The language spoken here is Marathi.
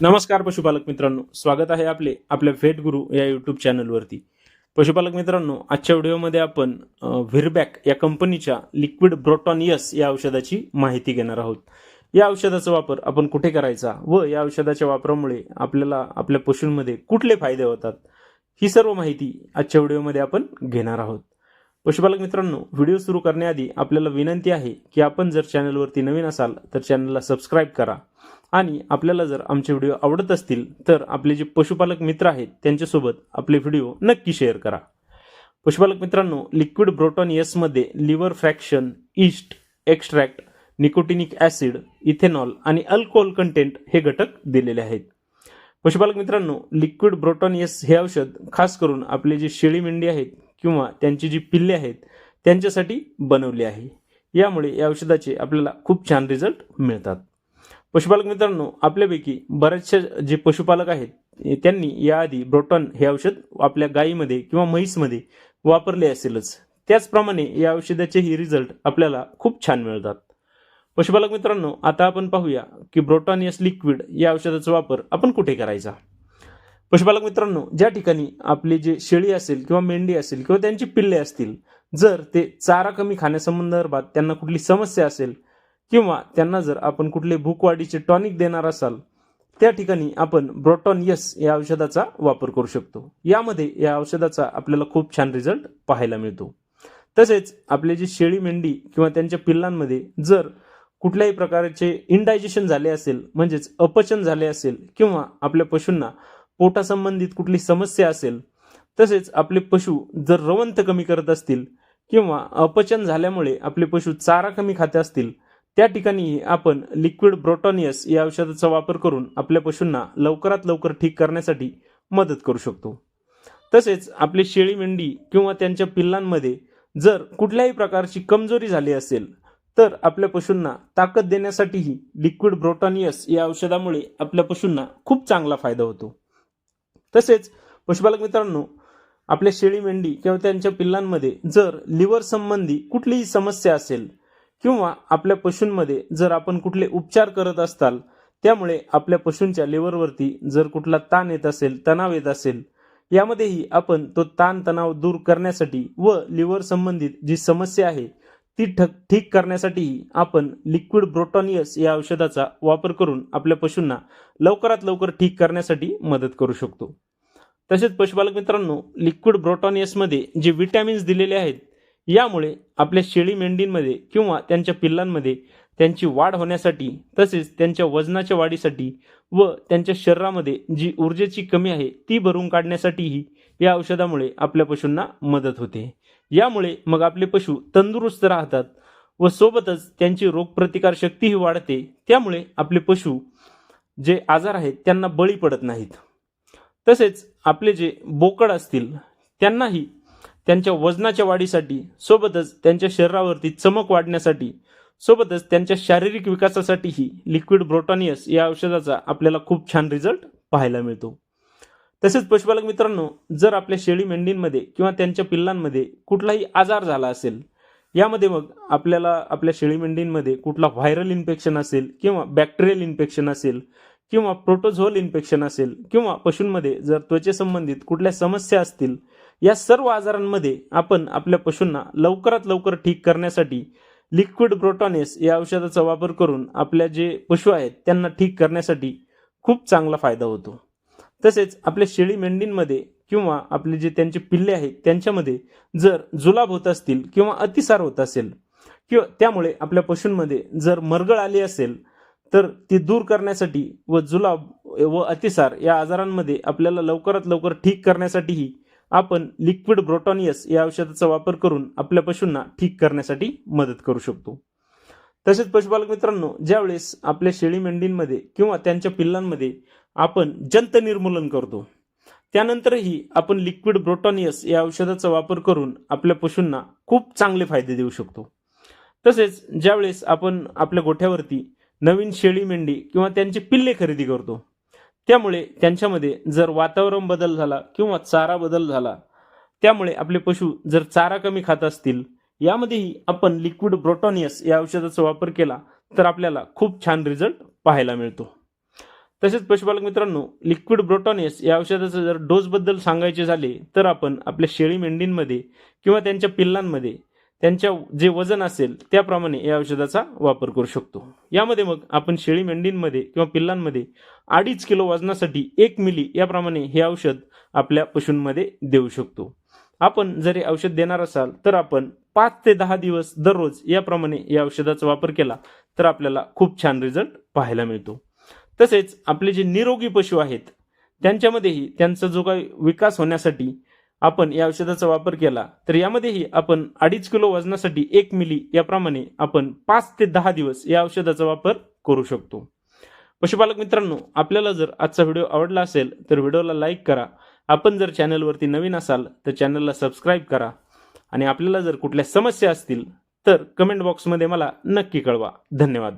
नमस्कार पशुपालक मित्रांनो स्वागत आहे आपले आपल्या फेट गुरु या यूट्यूब चॅनलवरती पशुपालक मित्रांनो आजच्या व्हिडिओमध्ये आपण व्हिरबॅक या कंपनीच्या लिक्विड ब्रोटॉनियस या औषधाची माहिती घेणार आहोत. या औषधाचा वापर आपण कुठे करायचा व या औषधाच्या वापरामुळे आपल्याला आपल्या पशूंमध्ये कुठले फायदे होतात ही सर्व माहिती आजच्या व्हिडिओमध्ये आपण घेणार आहोत. पशुपालक मित्रांनो व्हिडिओ सुरू करण्याआधी आपल्याला विनंती आहे की आपण जर चॅनलवरती नवीन असाल तर चॅनलला सबस्क्राईब करा. आणि आपल्याला जर आमचे व्हिडिओ आवडत असतील तर आपले जे पशुपालक मित्र आहेत त्यांच्यासोबत आपले व्हिडिओ नक्की शेअर करा. पशुपालक मित्रांनो लिक्विड ब्रोटॉन यसमध्ये liver fraction yeast extract nicotinic acid ethanol आणि अल्कोहोल कंटेंट हे घटक दिलेले आहेत. पशुपालक मित्रांनो लिक्विड ब्रोटॉन यस हे औषध खास करून आपले जे शेळी मेंढी आहेत किंवा त्यांची जी पिल्ले आहेत त्यांच्यासाठी बनवले आहे. यामुळे या औषधाचे आपल्याला खूप छान रिझल्ट मिळतात. पशुपालक मित्रांनो आपल्यापैकी बऱ्याचशा जे पशुपालक आहेत त्यांनी याआधी ब्रोटॉन हे औषध आपल्या गायीमध्ये किंवा म्हैसमध्ये वापरले असेलच. त्याचप्रमाणे या औषधाचेही रिझल्ट आपल्याला खूप छान मिळतात. पशुपालक मित्रांनो आता आपण पाहूया की ब्रोटॉनियस लिक्विड या औषधाचा वापर आपण कुठे करायचा? पशुपालक मित्रांनो ज्या ठिकाणी आपली जे शेळी असेल किंवा मेंढी असेल किंवा त्यांची पिल्ले असतील जर ते चारा कमी खाण्यासंदर्भात त्यांना कुठली समस्या असेल किंवा त्यांना जर आपण कुठले भूकवाढीचे टॉनिक देणार असाल त्या ठिकाणी आपण ब्रोटॉन यस या औषधाचा वापर करू शकतो. यामध्ये या औषधाचा आपल्याला खूप छान रिझल्ट पाहायला मिळतो. तसेच आपले जे शेळी मेंढी किंवा त्यांच्या पिल्लांमध्ये जर कुठल्याही प्रकारचे इनडायजेशन झाले असेल म्हणजेच अपचन झाले असेल किंवा आपल्या पशूंना पोटासंबंधित कुठली समस्या असेल तसेच आपले पशु जर रवंथ कमी करत असतील किंवा अपचन झाल्यामुळे आपले पशु चारा कमी खात असतील त्या ठिकाणी आपण लिक्विड ब्रोटॉनियस या औषधाचा वापर करून आपल्या पशूंना लवकरात लवकर ठीक करण्यासाठी मदत करू शकतो. तसेच आपली शेळी मेंढी किंवा त्यांच्या पिल्लांमध्ये जर कुठल्याही प्रकारची कमजोरी झाली असेल तर आपल्या पशूंना ताकद देण्यासाठीही लिक्विड ब्रोटॉनियस या औषधामुळे आपल्या पशूंना खूप चांगला फायदा होतो. तसेच पशुपालक मित्रांनो आपल्या शेळी मेंढी किंवा त्यांच्या पिल्लांमध्ये जर लिव्हर संबंधी कुठलीही समस्या असेल किंवा आपल्या पशूंमध्ये जर आपण कुठले उपचार करत असताल त्यामुळे आपल्या पशूंच्या लिव्हरवरती जर कुठला ताण येत असेल तणाव येत असेल यामध्येही आपण तो ताण तणाव दूर करण्यासाठी व लिव्हर संबंधित जी समस्या आहे ती ठक ठीक करण्यासाठीही आपण लिक्विड ब्रोटॉनियस या औषधाचा वापर करून आपल्या पशूंना लवकरात लवकर ठीक करण्यासाठी मदत करू शकतो. तसेच पशुपालक मित्रांनो लिक्विड ब्रोटॉनियसमध्ये जे विटॅमिन्स दिलेले आहेत यामुळे आपल्या शेळी मेंढींमध्ये किंवा त्यांच्या पिल्लांमध्ये त्यांची वाढ होण्यासाठी तसेच त्यांच्या वजनाच्या वाढीसाठी व त्यांच्या शरीरामध्ये जी ऊर्जेची कमी आहे ती भरून काढण्यासाठीही या औषधामुळे आपल्या पशूंना मदत होते. यामुळे मग आपले पशु तंदुरुस्त राहतात व सोबतच त्यांची रोगप्रतिकार शक्तीही वाढते. त्यामुळे आपले पशु जे आजार आहेत त्यांना बळी पडत नाहीत. तसेच आपले जे बोकड असतील त्यांनाही त्यांच्या वजनाच्या वाढीसाठी सोबतच त्यांच्या शरीरावरती चमक वाढण्यासाठी सोबतच त्यांच्या शारीरिक विकासासाठीही लिक्विड ब्रोटॉनियस या औषधाचा आपल्याला खूप छान रिझल्ट पाहायला मिळतो. तसेच पशुपालक मित्रांनो जर आपल्या शेळी मेंढींमध्ये किंवा त्यांच्या पिल्लांमध्ये कुठलाही आजार झाला असेल यामध्ये मग आपल्याला आपल्या शेळी मेंढींमध्ये कुठला व्हायरल इन्फेक्शन असेल किंवा बॅक्टेरियल इन्फेक्शन असेल किंवा प्रोटोझोल इन्फेक्शन असेल किंवा पशूंमध्ये जर त्वचेसंबंधित कुठल्या समस्या असतील या सर्व आजारांमध्ये आपण आपल्या पशूंना लवकरात लवकर ठीक करण्यासाठी लिक्विड प्रोटॉनेस या औषधाचा वापर करून आपल्या जे पशु आहेत त्यांना ठीक करण्यासाठी खूप चांगला फायदा होतो. तसेच आपल्या शेळी मेंढींमध्ये किंवा आपले जे त्यांचे पिल्ले आहेत त्यांच्यामध्ये जर जुलाब होत असतील किंवा अतिसार होत असेल किंवा त्यामुळे आपल्या पशूंमध्ये जर मरगळ आली असेल तर ती दूर करण्यासाठी व जुलाब व अतिसार या आजारांमध्ये आपल्याला लवकरात लवकर ठीक करण्यासाठीही आपण लिक्विड ब्रोटॉनियस या औषधाचा वापर करून आपल्या पशूंना ठीक करण्यासाठी मदत करू शकतो. तसेच पशुपालक मित्रांनो ज्यावेळेस आपल्या शेळी मेंढींमध्ये किंवा त्यांच्या पिल्लांमध्ये आपण जंत निर्मूलन करतो त्यानंतरही आपण लिक्विड ब्रोटॉनियस या औषधाचा वापर करून आपल्या पशूंना खूप चांगले फायदे देऊ शकतो. तसेच ज्यावेळेस आपण आपल्या गोठ्यावरती नवीन शेळी मेंढी किंवा त्यांचे पिल्ले खरेदी करतो. त्यामुळे त्यांच्यामध्ये जर वातावरण बदल झाला किंवा चारा बदल झाला त्यामुळे आपले पशु जर चारा कमी खात असतील यामध्येही आपण लिक्विड ब्रोटॉनियस या औषधाचा वापर केला तर आपल्याला खूप छान रिझल्ट पाहायला मिळतो. तसेच पशुपालक मित्रांनो लिक्विड ब्रोटॉनियस या औषधाचं जर डोसबद्दल सांगायचे झाले तर आपण आपल्या शेळी मेंढींमध्ये किंवा त्यांच्या पिल्लांमध्ये त्यांच्या जे वजन असेल त्याप्रमाणे या औषधाचा वापर करू शकतो. यामध्ये मग आपण शेळी मेंढींमध्ये किंवा पिल्लांमध्ये अडीच किलो वजनासाठी एक मिली याप्रमाणे हे औषध आपल्या पशूंमध्ये देऊ शकतो. आपण जर हे औषध देणार असाल तर आपण पाच ते दहा दिवस दररोज याप्रमाणे या औषधाचा वापर केला तर आपल्याला खूप छान रिझल्ट पाहायला मिळतो. तसेच आपले जे निरोगी पशु आहेत त्यांच्यामध्येही त्यांचा जो काही विकास होण्यासाठी आपण या औषधाचा वापर केला तर यामध्येही आपण अडीच किलो वजनासाठी एक मिली याप्रमाणे आपण पाच ते दहा दिवस या औषधाचा वापर करू शकतो. पशुपालक मित्रांनो आपल्याला जर आजचा व्हिडिओ आवडला असेल तर व्हिडिओला लाईक करा. आपण जर चॅनलवरती नवीन असाल तर चॅनलला सबस्क्राईब करा. आणि आपल्याला जर कुठल्या समस्या असतील तर कमेंट बॉक्समध्ये मला नक्की कळवा. धन्यवाद.